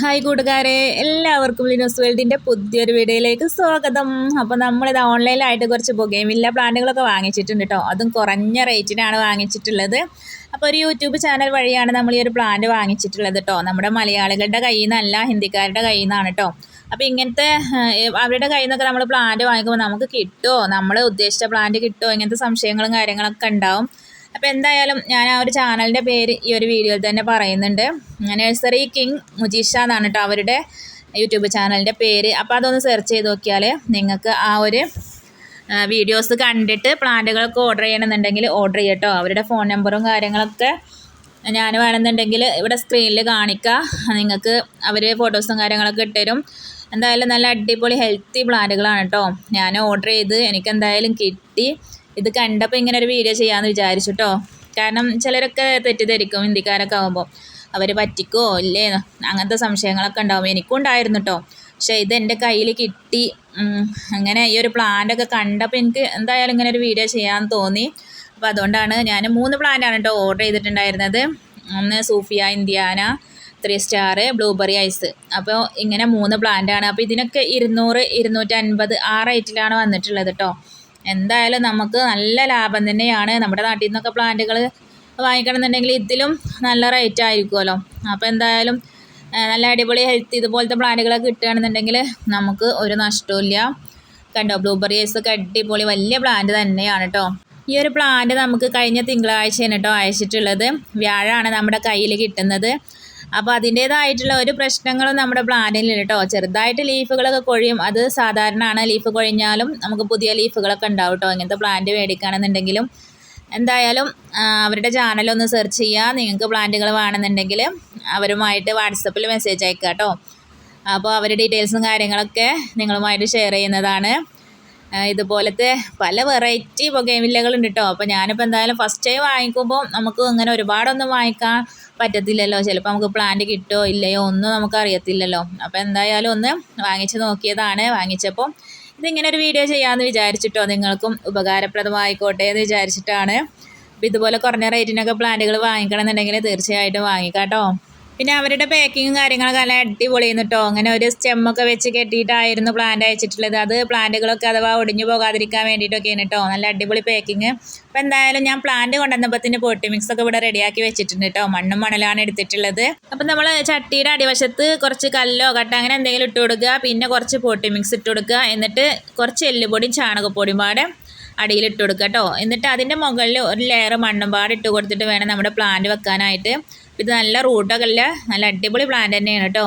Hi കൂട്ടുകാരെ എല്ലാവർക്കും ലിനോസ് വേൾഡിന്റെ പുതിയൊരു വീഡിയോയിലേക്ക് സ്വാഗതം. അപ്പോൾ നമ്മളിത് ഓൺലൈനിലായിട്ട് കുറച്ച് പുകയുമില്ല പ്ലാന്റുകളൊക്കെ വാങ്ങിച്ചിട്ടുണ്ട് കേട്ടോ അതും കുറഞ്ഞ റേറ്റിനാണ് വാങ്ങിച്ചിട്ടുള്ളത്. അപ്പോൾ ഒരു യൂട്യൂബ് ചാനൽ വഴിയാണ് നമ്മൾ ഈ ഒരു പ്ലാന്റ് വാങ്ങിച്ചിട്ടുള്ളത് കേട്ടോ നമ്മുടെ മലയാളികളുടെ കയ്യിൽ നിന്നല്ല ഹിന്ദിക്കാരുടെ കയ്യിൽ നിന്നാണ് കേട്ടോ അപ്പോൾ ഇങ്ങനത്തെ അവരുടെ കയ്യിൽ നിന്നൊക്കെ നമ്മൾ പ്ലാന്റ് വാങ്ങിക്കുമ്പോൾ നമുക്ക് കിട്ടുമോ നമ്മൾ ഉദ്ദേശിച്ച പ്ലാന്റ് കിട്ടുമോ ഇങ്ങനത്തെ സംശയങ്ങളും കാര്യങ്ങളൊക്കെ ഉണ്ടാവും. അപ്പോൾ എന്തായാലും ഞാൻ ആ ഒരു ചാനലിന്റെ പേര് ഈ ഒരു വീഡിയോയിൽ തന്നെ പറയുന്നുണ്ട്. നഴ്സറി കിങ് മുജീഷ എന്നാണ് കേട്ടോ അവരുടെ യൂട്യൂബ് ചാനലിന്റെ പേര്. അപ്പോൾ അതൊന്ന് സെർച്ച് ചെയ്ത് നോക്കിയാൽ നിങ്ങൾക്ക് ആ ഒരു വീഡിയോസ് കണ്ടിട്ട് പ്ലാന്റുകളൊക്കെ ഓർഡർ ചെയ്യണമെന്നുണ്ടെങ്കിൽ ഓർഡർ ചെയ്യട്ടോ അവരുടെ ഫോൺ നമ്പറും കാര്യങ്ങളൊക്കെ ഞാൻ വേണമെന്നുണ്ടെങ്കിൽ ഇവിടെ സ്ക്രീനിൽ കാണിക്കാം. നിങ്ങൾക്ക് അവർ ഫോട്ടോസും കാര്യങ്ങളൊക്കെ ഇട്ടുതരും. എന്തായാലും നല്ല അടിപൊളി ഹെൽത്തി പ്ലാന്റുകളാണ് കേട്ടോ ഞാൻ ഓർഡർ ചെയ്ത് എനിക്ക് എന്തായാലും കിട്ടി. ഇത് കണ്ടപ്പോൾ ഇങ്ങനെ ഒരു വീഡിയോ ചെയ്യാമെന്ന് വിചാരിച്ചു കേട്ടോ കാരണം ചിലരൊക്കെ തെറ്റിദ്ധരിക്കും ഹിന്ദിക്കാരൊക്കെ ആകുമ്പോൾ അവർ പറ്റിക്കോ? ഇല്ലേ? അങ്ങനത്തെ സംശയങ്ങളൊക്കെ ഉണ്ടാവും. എനിക്കും ഉണ്ടായിരുന്നു കേട്ടോ പക്ഷേ ഇത് എന്റെ കയ്യിൽ കിട്ടി. അങ്ങനെ ഈ ഒരു പ്ലാന്റൊക്കെ കണ്ടപ്പോൾ എനിക്ക് എന്തായാലും ഇങ്ങനെ ഒരു വീഡിയോ ചെയ്യാമെന്ന് തോന്നി. അപ്പോൾ അതുകൊണ്ടാണ് ഞാൻ മൂന്ന് പ്ലാന്റാണ് കേട്ടോ ഓർഡർ ചെയ്തിട്ടുണ്ടായിരുന്നത്. ഒന്ന് Sufiya Indiana three star blueberry ice അപ്പോൾ ഇങ്ങനെ മൂന്ന് പ്ലാന്റാണ് അപ്പോൾ ഇതിനൊക്കെ ഇരുന്നൂറ് ഇരുന്നൂറ്റൻപത് ആ റേറ്റിലാണ് വന്നിട്ടുള്ളത് കേട്ടോ എന്തായാലും നമുക്ക് നല്ല ലാഭം തന്നെയാണ് നമ്മുടെ നാട്ടിൽ നിന്നൊക്കെ പ്ലാന്റുകൾ വാങ്ങിക്കണം എന്നുണ്ടെങ്കിൽ ഇതിലും നല്ല റേറ്റ് ആയിരിക്കുമല്ലോ. അപ്പോൾ എന്തായാലും നല്ല അടിപൊളി ഹെൽത്ത് ഇതുപോലത്തെ പ്ലാന്റുകളൊക്കെ കിട്ടുകയാണെന്നുണ്ടെങ്കിൽ നമുക്ക് ഒരു നഷ്ടമില്ല കണ്ടോ ബ്ലൂബെറീസ് ഒക്കെ അടിപൊളി വലിയ പ്ലാന്റ് തന്നെയാണ് കേട്ടോ ഈ ഒരു പ്ലാന്റ് നമുക്ക് കഴിഞ്ഞ തിങ്കളാഴ്ചയാണ് കേട്ടോ അയച്ചിട്ടുള്ളത്. വ്യാഴമാണ് നമ്മുടെ കയ്യിൽ കിട്ടുന്നത്. അപ്പോൾ അതിന്റേതായിട്ടുള്ള ഒരു പ്രശ്നങ്ങളും നമ്മുടെ പ്ലാന്റിൽ കേട്ടോ ചെറുതായിട്ട് ലീഫുകളൊക്കെ കൊഴിയും. അത് സാധാരണയാണ്. ലീഫ് കൊഴിഞ്ഞാലും നമുക്ക് പുതിയ ലീഫുകളൊക്കെ ഉണ്ടാവും കേട്ടോ ഇങ്ങനത്തെ പ്ലാന്റ് മേടിക്കുകയാണെന്നുണ്ടെങ്കിലും എന്തായാലും അവരുടെ ചാനലൊന്ന് സെർച്ച് ചെയ്യുക നിങ്ങൾക്ക് പ്ലാന്റുകൾ വേണമെന്നുണ്ടെങ്കിൽ അവരുമായിട്ട് വാട്സപ്പിൽ മെസ്സേജ് അയക്കുക കേട്ടോ അപ്പോൾ അവരുടെ ഡീറ്റെയിൽസും കാര്യങ്ങളൊക്കെ നിങ്ങളുമായിട്ട് ഷെയർ ചെയ്യുന്നതാണ്. ഇതുപോലത്തെ പല വെറൈറ്റി പുകയില്ലകളുണ്ട് കേട്ടോ അപ്പോൾ ഞാനിപ്പോൾ എന്തായാലും ഫസ്റ്റ് ടൈം വാങ്ങിക്കുമ്പോൾ നമുക്ക് ഇങ്ങനെ ഒരുപാടൊന്നും വാങ്ങിക്കാൻ പറ്റത്തില്ലല്ലോ. ചിലപ്പോൾ നമുക്ക് പ്ലാന്റ് കിട്ടോ ഇല്ലയോ ഒന്നും നമുക്ക് അറിയത്തില്ലല്ലോ. അപ്പോൾ എന്തായാലും ഒന്ന് വാങ്ങിച്ച് നോക്കിയതാണ്. വാങ്ങിച്ചപ്പോൾ ഇതിങ്ങനെ ഒരു വീഡിയോ ചെയ്യാമെന്ന് വിചാരിച്ചിട്ടോ നിങ്ങൾക്കും ഉപകാരപ്രദമായിക്കോട്ടെ എന്ന് വിചാരിച്ചിട്ടാണ്. അപ്പോൾ ഇതുപോലെ കുറഞ്ഞ റേറ്റിനൊക്കെ പ്ലാന്റുകൾ വാങ്ങിക്കണമെന്നുണ്ടെങ്കിൽ തീർച്ചയായിട്ടും വാങ്ങിക്കാട്ടോ. പിന്നെ അവരുടെ പാക്കിങ്ങും കാര്യങ്ങളൊക്കെ നല്ല അടിപൊളിയെന്ന് കേട്ടോ അങ്ങനെ ഒരു സ്റ്റെമ്മൊക്കെ വെച്ച് കെട്ടിയിട്ടായിരുന്നു പ്ലാന്റ് അയച്ചിട്ടുള്ളത്. അത് പ്ലാന്റുകളൊക്കെ അഥവാ ഒടിഞ്ഞു പോകാതിരിക്കാൻ വേണ്ടിയിട്ടൊക്കെയാണ് കേട്ടോ നല്ല അടിപൊളി പാക്കിങ് അപ്പോൾ എന്തായാലും ഞാൻ പ്ലാന്റ് കൊണ്ടുവന്നപ്പോഴത്തിന് പൊട്ടി മിക്സ് ഒക്കെ ഇവിടെ റെഡിയാക്കി വെച്ചിട്ടുണ്ട് കേട്ടോ മണ്ണും മണലാണ് എടുത്തിട്ടുള്ളത്. അപ്പം നമ്മൾ ചട്ടിയുടെ അടിവശത്ത് കുറച്ച് കല്ലോ കട്ട അങ്ങനെ എന്തെങ്കിലും ഇട്ട് കൊടുക്കുക. പിന്നെ കുറച്ച് പൊട്ടി മിക്സ് ഇട്ട് കൊടുക്കുക. എന്നിട്ട് കുറച്ച് എല്ലുപൊടിയും ചാണകപ്പൊടിയും പാടെ അടിയിൽ ഇട്ട് കൊടുക്കുക കേട്ടോ എന്നിട്ട് അതിന്റെ മുകളിൽ ഒരു ലെയർ മണ്ണും പാടിട്ട് കൊടുത്തിട്ട് വേണം നമ്മുടെ പ്ലാന്റ് വെക്കാനായിട്ട്. ഇത് നല്ല റൂട്ടൊക്കെ ഇല്ല നല്ല അടിപൊളി പ്ലാന്റ് തന്നെയാണ് കേട്ടോ.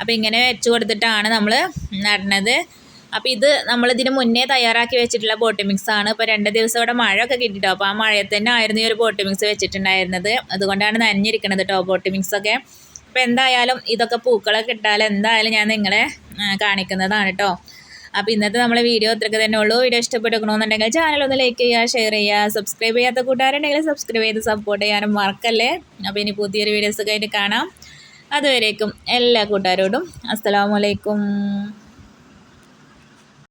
അപ്പോൾ ഇങ്ങനെ വെച്ച് കൊടുത്തിട്ടാണ് നമ്മൾ നടണത് അപ്പോൾ ഇത് നമ്മളിതിന് മുന്നേ തയ്യാറാക്കി വെച്ചിട്ടുള്ള ബോട്ടി മിക്സ് ആണ്. ഇപ്പോൾ രണ്ട് ദിവസം ഇവിടെ മഴയൊക്കെ കിട്ടിട്ടോ. അപ്പോൾ ആ മഴയത്ത് തന്നെ ആയിരുന്നു ഈ ഒരു ബോട്ടി മിക്സ് വെച്ചിട്ടുണ്ടായിരുന്നത്. അതുകൊണ്ടാണ് നനഞ്ഞിരിക്കണത് കേട്ടോ ബോട്ടി മിക്സൊക്കെ അപ്പോൾ എന്തായാലും ഇതൊക്കെ പൂക്കളൊക്കെ ഇട്ടാൽ എന്തായാലും ഞാൻ നിങ്ങളെ കാണിക്കുന്നതാണ് കേട്ടോ അപ്പോൾ ഇന്നത്തെ നമ്മളെ വീഡിയോ ഇത്രയ്ക്ക് തന്നെ ഉള്ളൂ. വീഡിയോ ഇഷ്ടപ്പെട്ടിരിക്കണമെന്നുണ്ടെങ്കിൽ ചാനൽ ഒന്ന് ലൈക്ക് ചെയ്യുക ഷെയർ ചെയ്യുക സബ്സ്ക്രൈബ് ചെയ്യാത്ത കൂട്ടുകാരുണ്ടെങ്കിൽ സബ്സ്ക്രൈബ് ചെയ്ത് സപ്പോർട്ട് ചെയ്യാനും മറക്കല്ലേ? അപ്പോൾ ഇനി പുതിയൊരു വീഡിയോസ് ആയിട്ട് കാണാം. അതുവരേക്കും എല്ലാ കൂട്ടുകാരോടും അസ്സലാമലൈക്കും